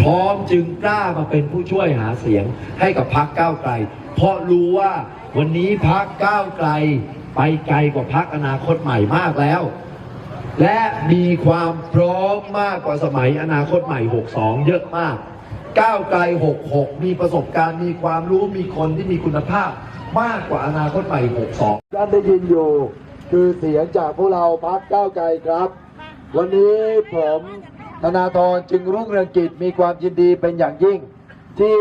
พร้อมจึงกล้ามาเป็นผู้ช่วยหาเสียงให้กับพักก้าวไกล เพราะรู้ว่าวันนี้พักก้าวไกลไปไกลกว่าพักอนาคตใหม่มากแล้ว และมีความพร้อมมากกว่าสมัยอนาคตใหม่ 62 เยอะมาก ก้าวไกล 66 มีประสบการณ์มีความรู้มีคนที่มีคุณภาพมากกว่าอนาคตใหม่ 62 ท่านได้ยินอยู่ คือเสียงจากพวกเราพักก้าวไกลครับ วันนี้ผม ธนาธรจึงรุ่งเรืองกิจมีความยินดีเป็นอย่างยิ่งที่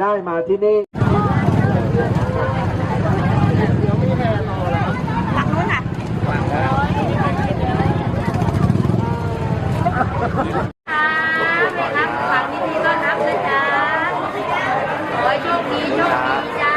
ได้มาที่นี่ ค่ะแม่ครับฝากยินดีต้อนรับนะจ๊ะขอให้โชคดีโชคดีจ้า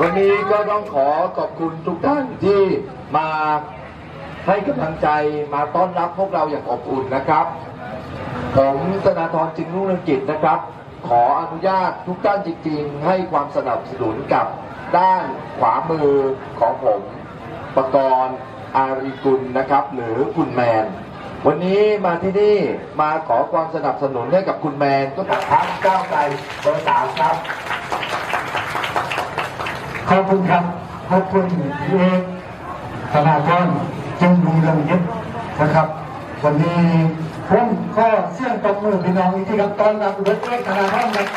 วั นี้ก็ต้องขอขอบคุณทุกท่านที่มาให้กำลังใจมาต้อนรับพวกเราอย่างอบอุ่นนะครับ ผมธนาธรจึงรุ่งเรืองกิจนะครับ ขออนุญาตทุกท่านจริง ๆ ให้ความสนับสนุนกับด้านขวามือของผมประกรณ์อารีกุลนะครับ หรือคุณแมน วันนี้มาที่นี่มาขอความสนับสนุนให้กับคุณแมนก็จากพักก้าวไกลเบอร์สามครับ ขอบคุณครับขอบคุณพี่เอกธนาธรจึงมีเรื่องยึดนะครับ วันนี้ผมก็เสี่ยงตบมือพี่น้องอีกทีครับตอนรับรถเอกธนาธรครับ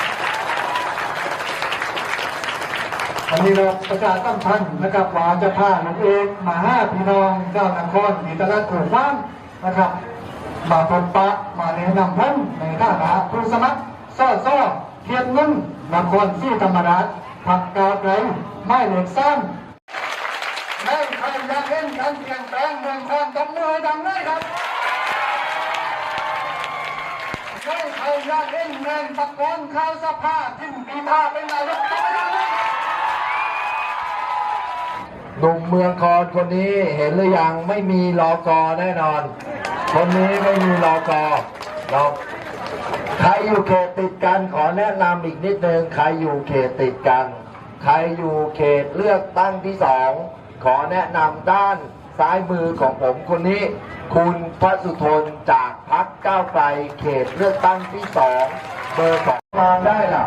วันนี้เราประกาศตั้งพันนะครับว่าจะพาลูกเอกมาห้าพี่น้องเจ้านครมีตลาดถูกบ้างนะครับ มาพบปะมาแนะนำผมในฐานะผู้สมัครซ่อซ่อเทียนนุ่นนครศรีธรรมราช ผักกาวไกลไม่เหล็กซ้ำไม่ใครอยากเห็นการเปลี่ยนแปลงเมืองคอนตบมือให้ดังเลยครับไม่ใครอยากเห็นแมงตะโกนข้าวสภาทิมปีพาเป็นนายกตบมือให้ดังเลยครับหนุ่มเมืองคอนคนนี้เห็นหรือยังไม่มีรอกอแน่นอน คนนี้ไม่มีรอกอเรา รอยู่เขตติดกันขอแนะนำอีกนิดนึงใครอยู่เขตติดกัน ใครอยู่เขตเลือกตั้งที่สองขอแนะนำด้านซ้ายมือของผมคนนี้ คุณพระสุทนจากพักก้าวไกลเขตเลือกตั้งที่สองเบอร์สองมาได้ล่ะ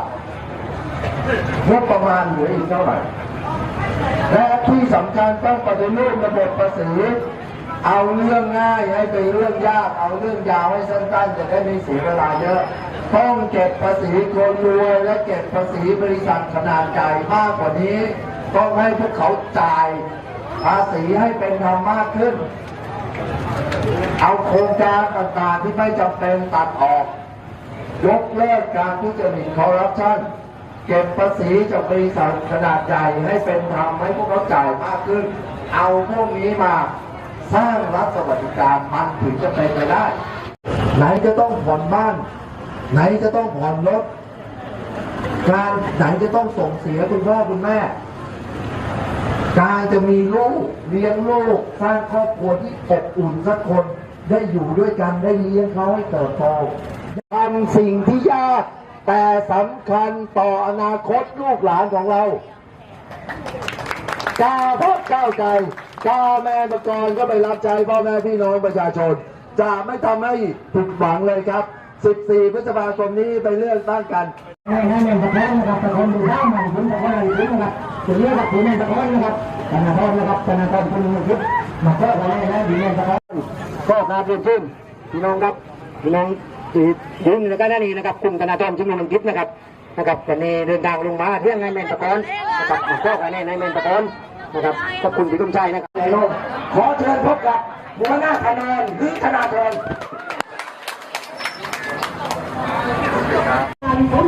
งบประมาณเหลืออีกเท่าไหร่และที่สำคัญต้องปฏิรูประบบภาษี เอาเรื่องง่ายให้เป็นเรื่องยาก เอาเรื่องยาวให้สั้นๆจะได้ไม่เสียเวลาเยอะ ต้องเก็บภาษีคนรวยและเก็บภาษีบริษัทขนาดใหญ่มากกว่านี้ ต้องให้พวกเขาจ่ายภาษีให้เป็นธรรมมากขึ้น เอาโครงการต่างๆที่ไม่จำเป็นตัดออก ยกเลิกการทุจริตคอร์รัปชันเก็บภาษีจากบริษัทขนาดใหญ่ให้เป็นธรรมให้พวกเขาจ่ายมากขึ้น เอาพวกนี้มา สร้างรัฐสวัสดิการมันถึงจะเป็นไปได้ ไหนจะต้องผ่อนบ้าน ไหนจะต้องผ่อนรถการไหนจะต้องส่งเสียคุณพ่อคุณแม่ การจะมีลูกเลี้ยงลูกสร้างครอบครัวที่อบอุ่นสักคนได้อยู่ด้วยกันได้เลี้ยงเขาให้เติบโตทำสิ่งที่ยาก แต่สำคัญต่ออนาคตลูกหลานของเรากาพ่อก้าวใจ กาแม่ประกรก็ไปรับใจพ่อแม่พี่น้องประชาชน จะไม่ทำให้ผิดหวังเลยครับ 14 พฤษภาคมนี้ไปเลือกตั้งกันให้ให้เงินตะโกนนะครับตะโกนดูข้ามมันคุณตะโกนอะไรคุณนะครับถึงเรื่องกับคุณเงินตะโกนนะครับธนาธรนะครับธนาธรคุณเงินคิดมาเพิ่มอะไรนะดีเงินตะโกนก็การเรียนขึ้นพี่น้องครับพี่น้องที่ยืนในการนี้นะครับคุณธนาธรชุมนุมคิดนะครับนะครับวันนี้เดินทางลงมาเที่ยงในเมนตะโกนนะครับมาเพิ่มอะไรในเมนตะโกน นะครับขอบคุณพี่ตุ้มชัยนะครับในโลกขอเชิญพบกับหัวหน้าคะแนนหรือธนาธรการผม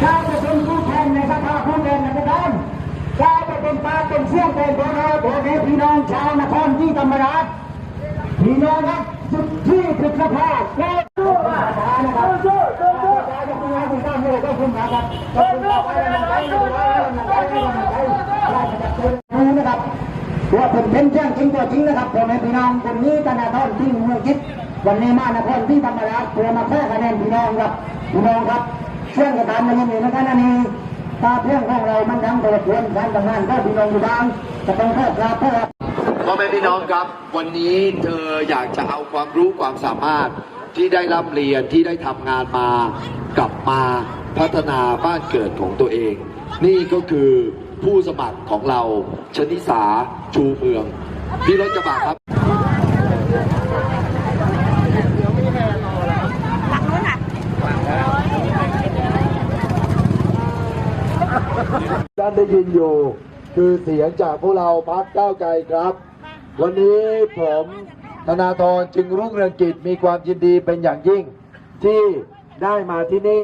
ได้จะเป็นผู้แทนในสภาผู้แทนในประเทศได้จะเป็นตาเป็นเสี้ยงเป็นตัวเราตัวแทนพี่น้องชาวนครที่ธรรมราชพี่น้องครับจุดที่พฤษภาและสู้ว่าชานะครับสู้สู้สู้ชาจะเป็นงานที่ตั้งอยู่ก็คุณนะครับก็คุณต่อไปนะครับไปดูแลนะครับไปดูแลราชการดูนะครับว่าผม เป็นเรื่องจริงตัวจริงนะครับผมเป็นพี่น้องคนนี้ธนาธรที่มือคิดวันนี้มานครที่ธรรมราชเพื่อมาแพ้คะแนนพี่น้องครับพี่น้องครับเชื่อมกับตามมาอยู่ในขณะนี้ตาเพื่อนของเรามันดังโดดเด่นการทำงานก็พี่น้องอยู่บ้างจะต้องแค่ครับเพื่อพ่อแม่พี่น้องครับ วันนี้เธออยากจะเอาความรู้ความสามารถที่ได้รับเรียนที่ได้ทำงานมากลับมาพัฒนาบ้านเกิดของตัวเอง นี่ก็คือ ผู้สมัครของเราชนิสาชูเมืองพี่รถกระบะครับท่านได้ยินอยู่คือเสียงจากพวกเราพักก้าวไกลครับ วันนี้ผมธนาธรจึงรุ่งเรืองกิจมีความยินดีเป็นอย่างยิ่งที่ได้มาที่นี่